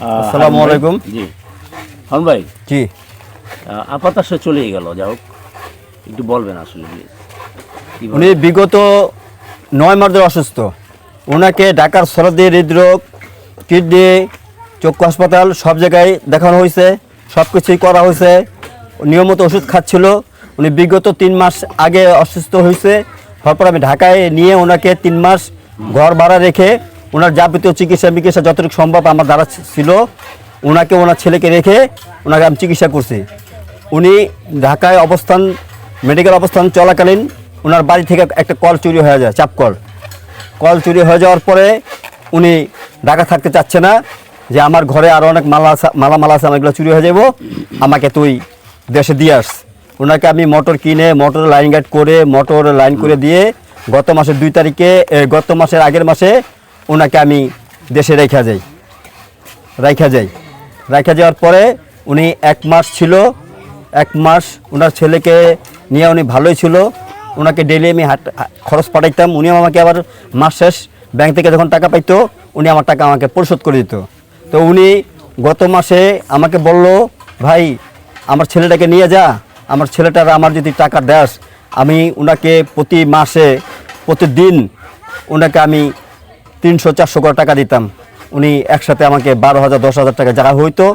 আসসালামু আলাইকুম। জি। হারুন ভাই? জি। আহ, আপাতত সে চলেই গেল যা হোক। একটু বলবেন আসলে। উনি বিগত নয় মাস ধরে অসুস্থ। ওনাকে ঢাকার সরদি হৃদরোগ কিডনি চক্ষু হাসপাতাল সব জায়গায় দেখানো হয়েছে সব কিছুই করা হয়েছে। নিয়মিত ওষুধ খাচ্ছিল। উনি বিগত তিন মাস আগে অসুস্থ হয়েছে। তারপর আমি ঢাকায় নিয়ে ওনাকে তিন মাস ঘর ভাড়া রেখে ওনার যাবতীয় চিকিৎসা বিকিৎসা যতটুকু সম্ভব আমার দ্বারা ছিল, ওনাকে, ওনার ছেলেকে রেখে ওনাকে আমি চিকিৎসা করছি। উনি ঢাকায় অবস্থান মেডিকেল অবস্থান চলাকালীন ওনার বাড়ি থেকে একটা কল চুরি হয়ে যায়, চাপ কল। কল চুরি হয়ে যাওয়ার পরে উনি ঢাকা থাকতে চাচ্ছে না যে আমার ঘরে আরও অনেক মালা আছে- মালামাল আছে এগুলো চুরি হয়ে যাব আমাকে তুই দেশে দিয়ে আস। ওনাকে আমি মোটর কিনে, মোটর লাইন গাইড করে, মোটর লাইন করে দিয়ে গত মাসের দুই তারিখে গত মাসের আগের মাসে ওনাকে আমি দেশে রেখা যাই। রাইখা যাই। রাইখা যাওয়ার পরে উনি এক মাস ছিল। এক মাস ওনার ছেলেকে নিয়ে উনি ভালোই ছিল। ওনাকে ডেলি আমি হাট খরচ পাঠাইতাম। উনি আমাকে আবার মাস শেষ ব্যাংক থেকে যখন টাকা পাইতো, উনি আমার টাকা আমাকে পরিশোধ করে দিত। তো উনি গত মাসে আমাকে বলল, ভাই, আমার ছেলেটাকে নিয়ে যা। আমার ছেলেটার আমার যদি টাকা দেস, আমি ওনাকে প্রতি মাসে, প্রতিদিন ওনাকে আমি তিনশো চারশো করে টাকা দিতাম। উনি একসাথে আমাকে বারো হাজার, দশ হাজার টাকা যারা হইতো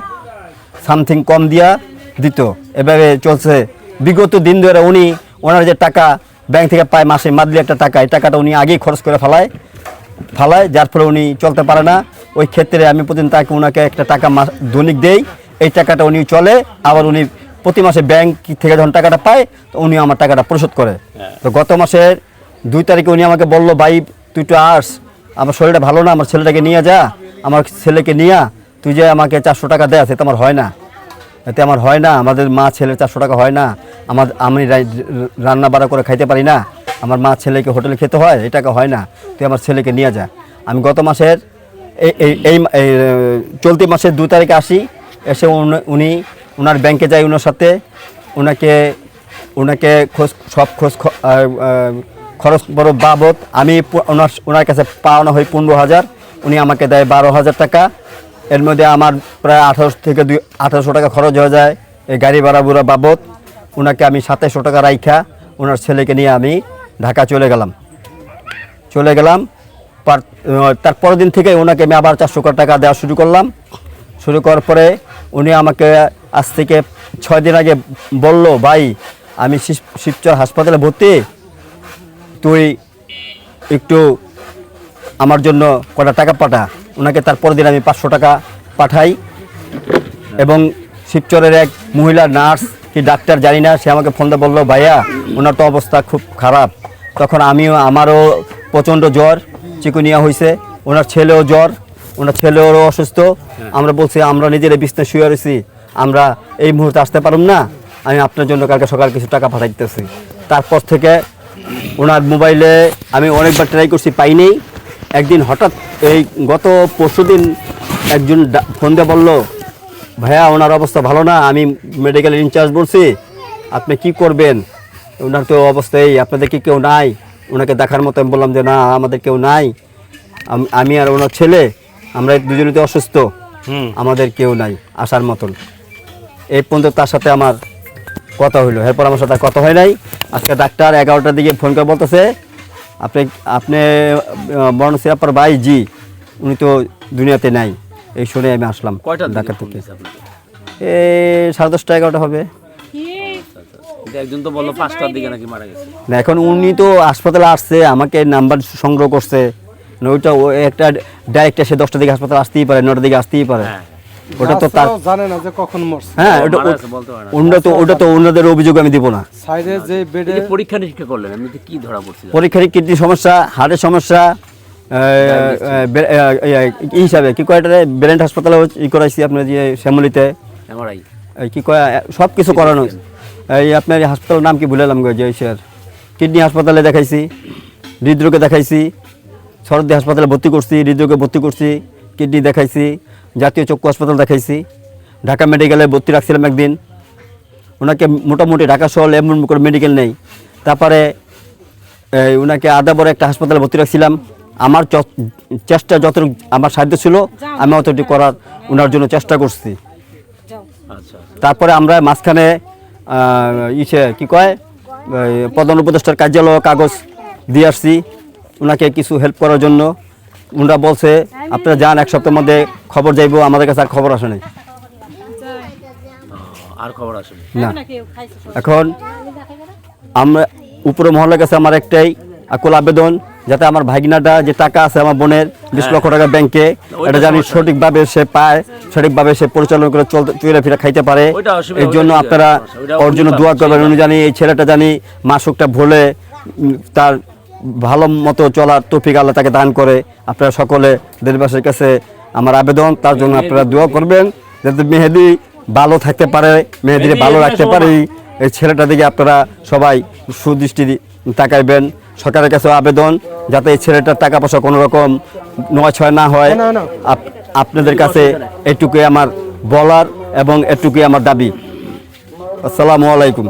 সামথিং কম দিয়া দিত। এভাবে চলছে। বিগত দিন ধরে উনি ওনার যে টাকা ব্যাংক থেকে পায় মাসে মাদলি একটা টাকা, এই টাকাটা উনি আগেই খরচ করে ফেলায়। ফালায়, যার ফলে উনি চলতে পারে না। ওই ক্ষেত্রে আমি প্রতিদিন তাকে ওনাকে একটা টাকা মাস, দৈনিক দেই। এই টাকাটা উনি চলে। আবার উনি প্রতি মাসে ব্যাংক থেকে যখন টাকাটা পায়, তো উনি আমার টাকাটা পরিশোধ করে। তো গত মাসের দুই তারিখে উনি আমাকে বলল, ভাই, তুই তো আস। আমার শরীরটা ভালো না, আমার ছেলেটাকে নিয়ে যা, আমার ছেলেকে নিয়ে তুই যে আমাকে চারশো টাকা দেয় সেটা আমার হয় না। এতে আমার হয় না, আমাদের মা ছেলে চারশো টাকা হয় না, আমার, আমি রান্না বাড়া করে খাইতে পারি না, আমার মা ছেলেকে হোটেলে খেতে হয়, এই টাকা হয় না, তুই আমার ছেলেকে নিয়ে যা। আমি গত মাসের, এই এই চলতি মাসের দু তারিখে আসি, এসে উনি- ওনার ব্যাংকে যাই ওনার সাথে ওনাকে ওনাকে খোঁজ, সব খোঁজ খরচ বড় বাবদ, আমি ওনার ওনার কাছে পাওনা হই পনেরো হাজার, উনি আমাকে দেয় বারো হাজার টাকা। এর মধ্যে আমার প্রায় আঠারোশো থেকে দুই আঠারোশো টাকা খরচ হয়ে যায় এই গাড়ি ভাড়া বুড়া বাবদ। ওনাকে আমি সাতাইশশো টাকা রাইখা ওনার ছেলেকে নিয়ে আমি ঢাকা চলে গেলাম। চলে গেলাম তার পরের দিন থেকে ওনাকে আমি আবার চারশো টাকা দেওয়া শুরু করলাম। শুরু করার পরে উনি আমাকে আজ থেকে ছয় দিন আগে বলল, ভাই, আমি শিব- শিবচর হাসপাতালে ভর্তি তুই একটু আমার জন্য কটা টাকা পাঠা। ওনাকে তারপর দিন আমি পাঁচশো টাকা পাঠাই। এবং শিবচরের এক মহিলা নার্স কি ডাক্তার জানি না সে আমাকে ফোন দিয়ে বলল ভাইয়া ওনার তো অবস্থা খুব খারাপ। তখন আমিও আমারও প্রচণ্ড জ্বর চিকুনিয়া হয়েছে ওনার ছেলেও জ্বর ওনার ছেলেও অসুস্থ। আমরা বলছি আমরা নিজেরা বিছনা শুয়ে রয়েছি আমরা এই মুহূর্তে আসতে পারুম না। আমি আপনার জন্য কালকে সকাল কিছু টাকা পাঠাইতেছি। তারপর থেকে ওনার মোবাইলে আমি অনেকবার ট্রাই করছি পাইনি। একদিন হঠাৎ এই গত পরশু দিন একজন ডা- ফোন দিয়ে বলল ভাইয়া ওনার অবস্থা ভালো না আমি মেডিকেল ইনচার্জ বলছি আপনি কি করবেন? ওনার তো অবস্থা এই আপনাদের কি কেউ নাই? ওনাকে দেখার মতো আমি বললাম যে না আমাদের কেউ নাই। আম- আমি আর ওনার ছেলে আমরা দুজনে তো অসুস্থ। আমাদের কেউ নাই আসার মতন। এই পর্যন্ত তার সাথে আমার কথা হইল। এরপর আমার সাথে কথা হয় নাই। আজকে ডাক্তার এগারোটার দিকে ফোন করে বলতেছে আপনি আপনি বর্ণ সিরাপার ভাই জি উনি তো দুনিয়াতে নাই। এই শুনে আমি আসলাম কয়টা ঢাকা থেকে। এই সাড়ে দশটা এগারোটা হবে। একজন তো বলল পাঁচটার দিকে নাকি মারা গেছে। না এখন উনি তো হাসপাতালে আসছে আমাকে নাম্বার সংগ্রহ করছে। ওইটা ও একটা ডাইরেক্ট এসে দশটার দিকে হাসপাতালে আসতেই পারে নটার দিকে আসতেই পারে। হ্যাঁ। ওটা তো তার জানে না যে কখন মরছে। হ্যাঁ ওটা মারা গেছে বলতে পারে না। ওটা তো ওটা তো অন্যদের অভিযোগ আমি দিব না। সাইডে যে বেডে পরীক্ষা নিরীক্ষা করলেন এমনিতে কি ধরা পড়ছিল? পরীক্ষার কিডনি সমস্যা সমস্যা এই, কি হিসাবে কি কয় এটা হাসপাতালে ই করাইছি আপনার যে শ্যামলিতে। এমআরআই। কি কয়? সব কিছু করানো এই আপনার হাসপাতালের নাম কি ভুলালাম যে স্যার কিডনি হাসপাতালে দেখাইছি হৃদরোগে দেখাইছি সরদি হাসপাতালে ভর্তি করছি হৃদরোগে ভর্তি করছি কিডনি দেখাইছি জাতীয় চক্ষু হাসপাতাল দেখাইছি। ঢাকা মেডিকেলে ভর্তি রাখছিলাম একদিন। ওনাকে মোটামুটি ঢাকা শহর এমন করে মেডিকেল নেই। তারপরে এই, ওনাকে আদাবরে একটা হাসপাতালে ভর্তি রাখছিলাম। আমার চেষ্টা যতটুকু আমার সাধ্য ছিল আমি অতটি করার ওনার জন্য চেষ্টা করছি। আচ্ছা। তারপরে আমরা মাঝখানে ইসে কি কয়? প্রধান উপদেষ্টার কার্যালয় কাগজ দিয়ে আসছি। ওনাকে কিছু হেল্প করার জন্য। ওনারা বলছে আপনারা যান এক সপ্তাহের মধ্যে খবর যাইবো আমাদের কাছে আর খবর আসে নাই। আর খবর আসেনি না। এখন আমরা উপরে মহলের কাছে আমার একটাই আকুল আবেদন যাতে আমার ভাগিনাটা যে টাকা আছে আমার বোনের বিশ লক্ষ টাকা ব্যাংকে এটা জানি সঠিকভাবে সে পায় সঠিকভাবে সে পরিচালনা করে চলতে চলে ফিরে খাইতে পারে। এর জন্য আপনারা ওর জন্য দোয়া করবেন। উনি জানি এই ছেলেটা জানি মাসুকটা ভোলে তার ভালো মতো চলার তৌফিক আল্লাহ তাকে দান করে। আপনারা সকলে দেশবাসীর কাছে আমার আবেদন তার জন্য আপনারা দোয়া করবেন যাতে মেহেদি ভালো থাকতে পারে মেহেদিরে ভালো রাখতে পারে। এই ছেলেটা দিকে আপনারা সবাই সুদৃষ্টি তাকাইবেন। সরকারের কাছে আবেদন যাতে এই ছেলেটার টাকা পয়সা কোনো রকম নয় ছয় না হয় আপনাদের কাছে এটুকুই আমার বলার এবং এটুকুই আমার দাবি। আসসালামু আলাইকুম।